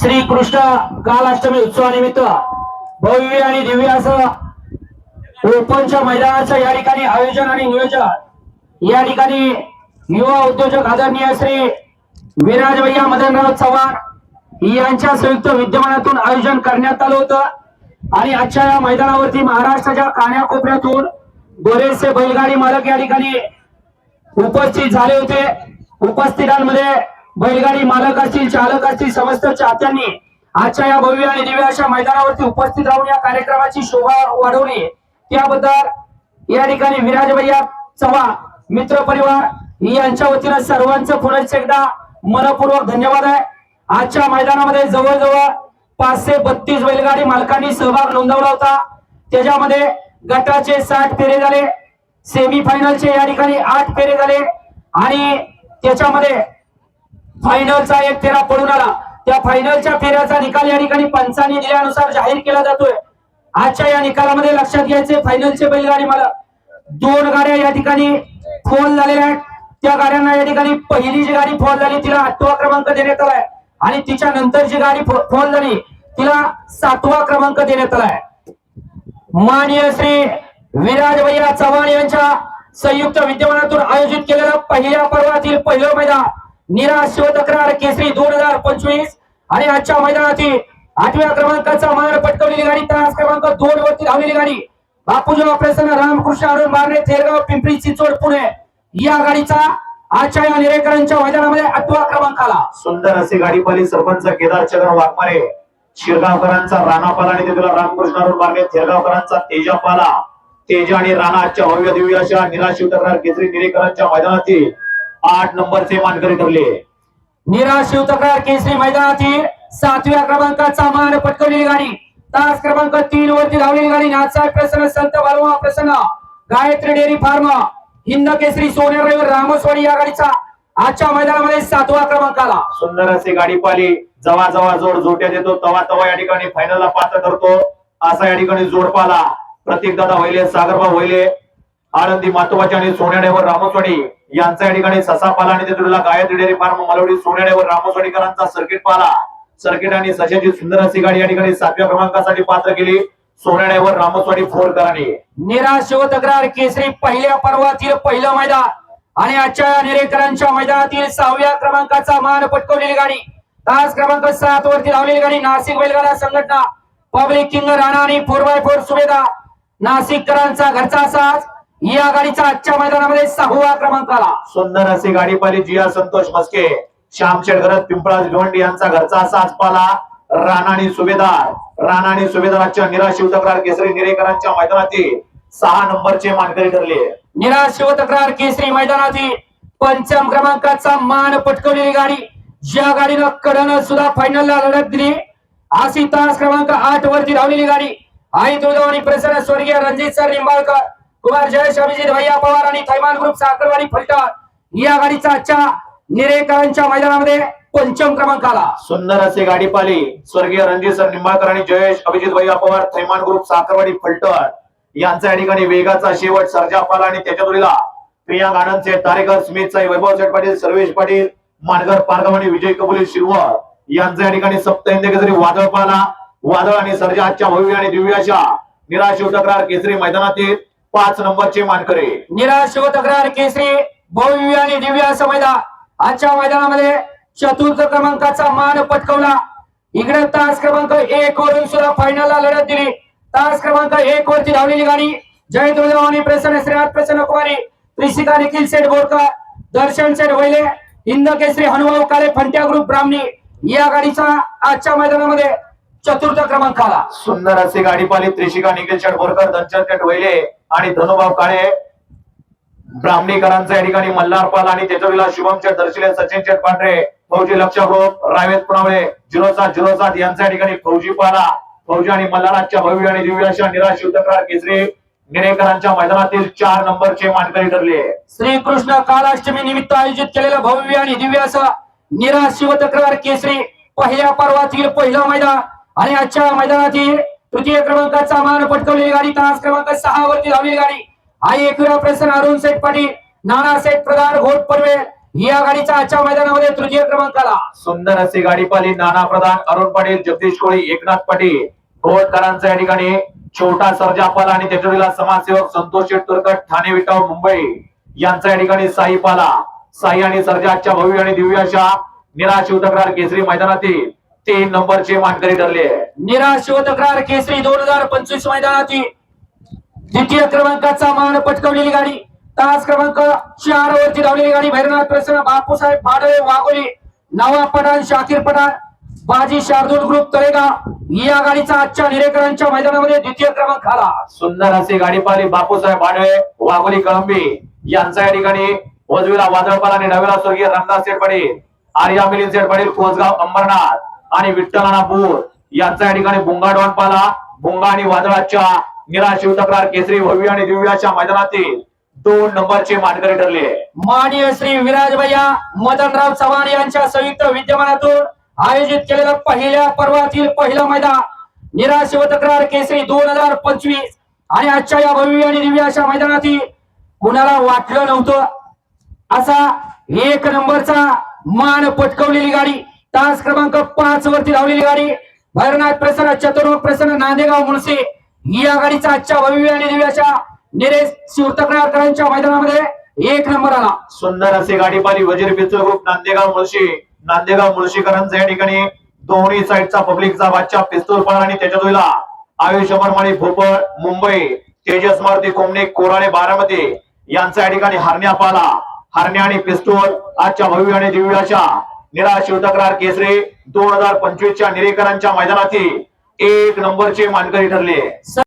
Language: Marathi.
श्री कृष्ण कालाष्टमी उत्सवानिमित्त भव्य आणि दिव्य असं ओपनच्या मैदानाचं या ठिकाणी आयोजन आणि नियोजन. या ठिकाणी युवा उद्योजक आदरणीय श्री विराज भैया मदनराव चव्हाण यांच्या संयुक्त विद्यमानातून आयोजन करण्यात आलं होतं. आणि आजच्या या मैदानावरती महाराष्ट्राच्या कान्याकोपऱ्यातून बरेचसे बैलगाडी मालक या ठिकाणी उपस्थित झाले होते. उपस्थितांमध्ये बैलगाडी मालक असतील चालक असतील समस्त चाहत्यांनी आजच्या या भव्य आणि दिव्य अशा मैदानावरती उपस्थित राहून या कार्यक्रमाची शोभा वाढवली. त्याबद्दल या ठिकाणी विराज भैया चव्हाण मित्र परिवार यांच्या वतीनं सर्वांचं पुनश्च एकदा मनपूर्वक धन्यवाद आहे. आजच्या मैदानामध्ये जवळजवळ पाचशे बत्तीस बैलगाडी मालकांनी सहभाग नोंदवला होता. त्याच्यामध्ये गटाचे साठ फेरे झाले सेमी फायनलचे या ठिकाणी आठ फेरे झाले आणि त्याच्यामध्ये फायनलचा एक फेरा पडून आला. त्या फायनलच्या फेऱ्याचा निकाल या ठिकाणी पंचांनी दिल्यानुसार जाहीर केला जातोय. आजच्या या निकालामध्ये लक्षात घ्यायचे फायनलचे बैलगाडी मला दोन गाड्या या ठिकाणी फोन झालेल्या आहेत. त्या गाड्यांना या ठिकाणी पहिली जी गाडी फोन झाली तिला आठवा क्रमांक देण्यात आलाय. आणि तिच्या नंतर जी गाडी फोन झाली तिला सातवा क्रमांक देण्यात आलाय. माननीय श्री विराज भैया चव्हाण यांच्या संयुक्त विद्यमानातून आयोजित केलेलं पहिल्या पर्वातील पहिलं मैदान निराश शिवतक्रार केसरी दोन हजार पंचवीस आणि आजच्या मैदानाची आठव्या क्रमांकाचा मान पटकवलेली गाडी तास क्रमांक दोन वरती धावलेली गाडी. बापूजी प्रसन्न रामकृष्ण अरुण मारणे थेरगाव पिंपरी चिंचवड पुणे. या गाडीचा आजच्या या निरेकरांच्या मैदानामध्ये आठवा क्रमांक आला. सुंदर असे गाडीपाली सरपंच केदार चंद्र वाघमारे शिरगावकरांचा राणा पाला आणि तिथला रामकृष्ण अरुण मारणे थेरगावकरांचा तेजा पाला. तेजा आणि राणा आजच्या भव्य दिव्य अशा निराशिव तक्रार केसरी निरेकरांच्या मैदानातील आठ नंबरचे मानकरी ठरले निराश शिवतक्रार केसरी मैदानातील सातव्या क्रमांकाचा मान पटकवलेली गाडी. तास क्रमांक तीन वरती धावलेली गाडी. नाथसाहेब प्रसन्न संत बालवा प्रसन्न गायत्री डेअरी फार्म हिंद केसरी सोनेर रविवार रामस्वाडी या गाडीचा आजच्या मैदानामध्ये सातवा क्रमांक आला सुंदर असे गाडी पाहिली. जवा जवा जोड जोट्यात येतो. तवा तवा या ठिकाणी फायनलला पात्र ठरतो. असा या ठिकाणी जोड पाला प्रतीक दादा वहिले सागरभाऊ वहिले. आळंदी मातोबाची आणि सोन्याडेवर रामस्वाडी यांचा या ठिकाणी ससा पाला आणि तिथला गायत्री डेअरी फार्म मलवडी सोन्याडेवर रामस्वाडीकरांचा सर्किट पाला. सर्किट आणि सशाची सुंदर अशी गाडी या ठिकाणी सातव्या क्रमांकासाठी पात्र केली. सोन्याडेवर रामस्वाडी फोरकरांनी कराने निराश तक्रार केसरी पहिल्या पर्वातील पहिलं मैदान आणि आजच्या निरेकरांच्या मैदानातील सहाव्या क्रमांकाचा मान पटकवलेली गाडी. तास क्रमांक सात वरती लावलेली गाडी नाशिक बैलगाडा संघटना. पब्लिक किंग राणा आणि फोर बाय फोर सुभेदा नाशिककरांचा घरचा साज. या गाडीचा आजच्या मैदानामध्ये सहावा क्रमांक आला. सुंदर अशी गाडी पाहिली जिया संतोष मस्के श्याम शेडगरत पिंपळा भिवंडी यांचा घरचा साज पाला राणा आणि सुभेदार. राणा आणि सुभेदाराच्या निराश शिवतक्रार केसरी निरेकरांच्या मैदानातील सहा नंबरचे मानकरी ठरले. निराश शिवतक्रार केसरी मैदानातील पंचम क्रमांकाचा मान पटकवलेली गाडी ज्या गाडीनं कडनं सुद्धा फायनलला लढत दिली. अशी तास क्रमांक आठ वरती धावलेली गाडी. आई तुळजावाणी प्रसन्न स्वर्गीय रणजित सर निंबाळकर कुमार जयेश अभिजित भैया पवार आणि थैमान ग्रुप साखरवाडी फलटण या गाडीचा आजच्या निरेकरांच्या मैदानामध्ये पंचम क्रमांक आला. सुंदर असे गाडी पाली स्वर्गीय रणजित सर निंबाळकर आणि जयेश अभिजित भैया पवार थैमान ग्रुप साखरवाडी फलटण यांचा या ठिकाणी वेगाचा शेवट सर्जा पाला आणि त्याच्या जोडीला प्रियांक आनंदचे तारेकर स्मित साई वैभव सेठ पाटील सर्वेश पाटील मानगर पारगाव आणि विजय कबुली शिरवळ. यांचा या ठिकाणी सप्तहिंदे वादळ पाला. वादळ आणि सर्जा आजच्या भव्य आणि दिव्याच्या निराश तक्रार केसरी मैदानातील पाच नंबरचे मानकरे. निराश तक्रार केसरी भव्य आणि दिव्य असं मैदान. आजच्या मैदानामध्ये चतुर्थ क्रमांकाचा मान पटकवला. इकडे तास क्रमांक एक वरून सुद्धा फायनलला लढत दिली. तास क्रमांक एक वरती धावलेली गाडी जय दुर्दवानी प्रसन्न श्रीनाथ प्रसन्न कुमारी. त्रिशिका निखिल सेठ बोरकर. दर्शन सेठ वैले. हिंद केसरी हनुभाऊ काळे फंट्या ग्रुप ब्राह्मणी. या गाडीचा आजच्या मैदानामध्ये चतुर्थ क्रमांक आला सुंदर अशी गाडी पाली त्रिशिका निखिल शेठ बोरकर धनचंद वैले आणि धनुभाव काळे. ब्राह्मणीकरांचा या ठिकाणी मल्हार पाल आणि त्याच्या शुभम शेठ दर्शिले सचिन शेठ पांढरे फौजी लक्ष ग्रुप रावेत पुनावळे झिरो सात झिरो सात यांच्या ठिकाणी फौजी पाला. फौजी आणि मल्हाराच्या भव्य आणि दिव्य अशा निराश युद्धकार केसरी निरेकरांच्या मैदानातील चार नंबरचे मानकरी ठरले. श्रीकृष्ण कालाष्टमी निमित्त आयोजित केलेलं भव्य आणि दिव्य असं निराश शिवतक्रार केसरी पहिल्या पर्वातील पहिलं मैदान आणि आजच्या मैदानाची तृतीय क्रमांकाचा मान पटकवलेली गाडी तास क्रमांक सहा वरती धावलेली गाडी. आई एकविरा प्रसन्न अरुण सेठ पाटील नाना सेठ प्रधान घोट पडवे या गाडीचा आजच्या मैदानामध्ये तृतीय क्रमांकाला. सुंदर अशी गाडी पाली नाना प्रधान अरुण पाटील जगदीश कोळी एकनाथ पाटील. घोटकरांचा या ठिकाणी छोटा सर्जा पाला आणि त्याच्या समाजसेवक संतोष शेठ ठाणे विटाव मुंबई. यांचा या ठिकाणी साई पाला. साई आणि सर्जाच्या भव्य आणि दिव्य अशा निराश तक्रार केसरी मैदानातील तीन नंबरचे मानकरी ठरले निराश शिव तक्रार केसरी दोन हजार पंचवीस मैदानातील द्वितीय क्रमांकाचा मान पटकवलेली गाडी. तास क्रमांक चार वरती धावलेली गाडी. भैरनाथ प्रसन्न बापूसाहेब भाडळे वाघोली नवाब पठाण शाकीर पठाण बाजी शार्दूल ग्रुप तळेगाव. या गाडीचा आजच्या निरेकरांच्या मैदानामध्ये द्वितीय क्रमांक आला. सुंदर अशी गाडी पाहिली. बापूसाहेब भाडळे वाघोली कळंबी यांचा या ठिकाणी उजवीला वादळपाल आणि डावीला स्वर्गीय रामदास सेठ पाटील आर्या मिलिंद सेठ पाटील कोसगाव अंबरनाथ. आणि विठ्ठलाना बोर. यांचा या ठिकाणी भुंगा डॉनपाला भुंगा आणि वादळाच्या निराशिव तक्रार केसरी भव्य आणि दिव्याच्या मैदानातील दोन नंबरचे मानकरी ठरले. माननीय श्री विराज भैया मदनराव चव्हाण यांच्या संयुक्त विद्यमानातून आयोजित केलेल्या पहिल्या पर्वातील पहिलं मैदान निराश शिव तक्रार केसरी दोन हजार पंचवीस. आणि आजच्या या भव्य आणि दिव्य अशा मैदानातील कुणाला वाटलं नव्हतं? असा एक नंबरचा मान पटकवलेली गाडी तास क्रमांक पाच वरती धावलेली गाडी. भैरनाथ प्रसन्न चतुर्मुख प्रसन्न नांदेगाव मुळशी. या गाडीचा आजच्या भव्य आणि दिव्याच्या निरेश शिवतक्रारकरांच्या मैदानामध्ये एक नंबर आला. सुंदर अशी गाडी पाली वजीर पित्र ग्रुप नांदेगाव मुळशी. नांदेगाव मुळशीकरांचा या ठिकाणी दोन्ही साईडचा पब्लिकचा बादशाह पिस्तूल पण आणि त्याच्या होईला. आयुष अमरमाळी भोपळ मुंबई तेजस मारुती कोमणे कोराळे बारामती यांचा या ठिकाणी हरण्या पाला. हरण्या आणि पिस्तूल आजच्या भव्य आणि दिव्याच्या अशा निराश शिवतक्रार केसरे दोन हजार पंचवीसच्या निरेकरांच्या मैदानातील एक नंबरचे मानकरी ठरले.